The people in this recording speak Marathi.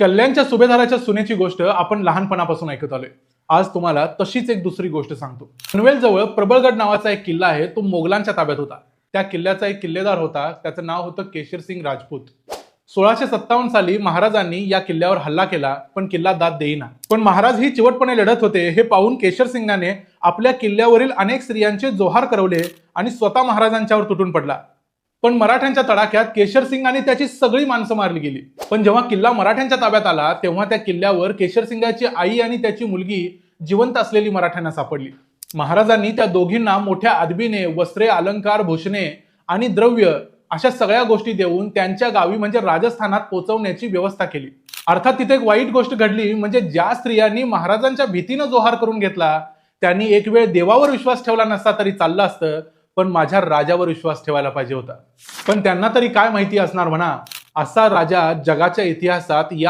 कल्याणच्या सुभेदाराच्या सुनेची गोष्ट आपण लहानपणापासून ऐकत आलोय. आज तुम्हाला तशीच एक दुसरी गोष्ट सांगतो. पनवेल जवळ प्रबळगड नावाचा एक किल्ला आहे तो मोगलांच्या ताब्यात होता. त्या किल्ल्याचा एक किल्लेदार होता त्याचं नाव होतं केशरसिंग राजपूत. सोळाशे सत्तावन्न साली महाराजांनी या किल्ल्यावर हल्ला केला पण किल्ला दाद देईना. पण महाराज ही चिवटपणे लढत होते हे पाहून केशरसिंगाने आपल्या किल्ल्यावरील अनेक स्त्रियांचे जोहार करवले आणि स्वतः महाराजांच्यावर तुटून पडला. पण मराठ्यांच्या तडाख्यात केशरसिंग आणि त्याची सगळी माणसं मारली गेली. पण जेव्हा किल्ला मराठ्यांच्या ताब्यात आला तेव्हा त्या किल्ल्यावर केशर सिंगाची आई आणि त्याची मुलगी जिवंत असलेली मराठ्यांना सापडली. महाराजांनी त्या दोघींना मोठ्या अदबीने वस्त्रे अलंकार भूषणे आणि द्रव्य अशा सगळ्या गोष्टी देऊन त्यांच्या गावी म्हणजे राजस्थानात पोहोचवण्याची व्यवस्था केली. अर्थात तिथे एक वाईट गोष्ट घडली म्हणजे ज्या स्त्रियांनी महाराजांच्या भीतीनं जोहार करून घेतला त्यांनी एक वेळ देवावर विश्वास ठेवला नसता तरी चाललं असतं पण माझ्या राजावर विश्वास ठेवायला पाहिजे होता. पण त्यांना तरी काय माहिती असणार म्हणा? असा राजा जगाच्या इतिहासात या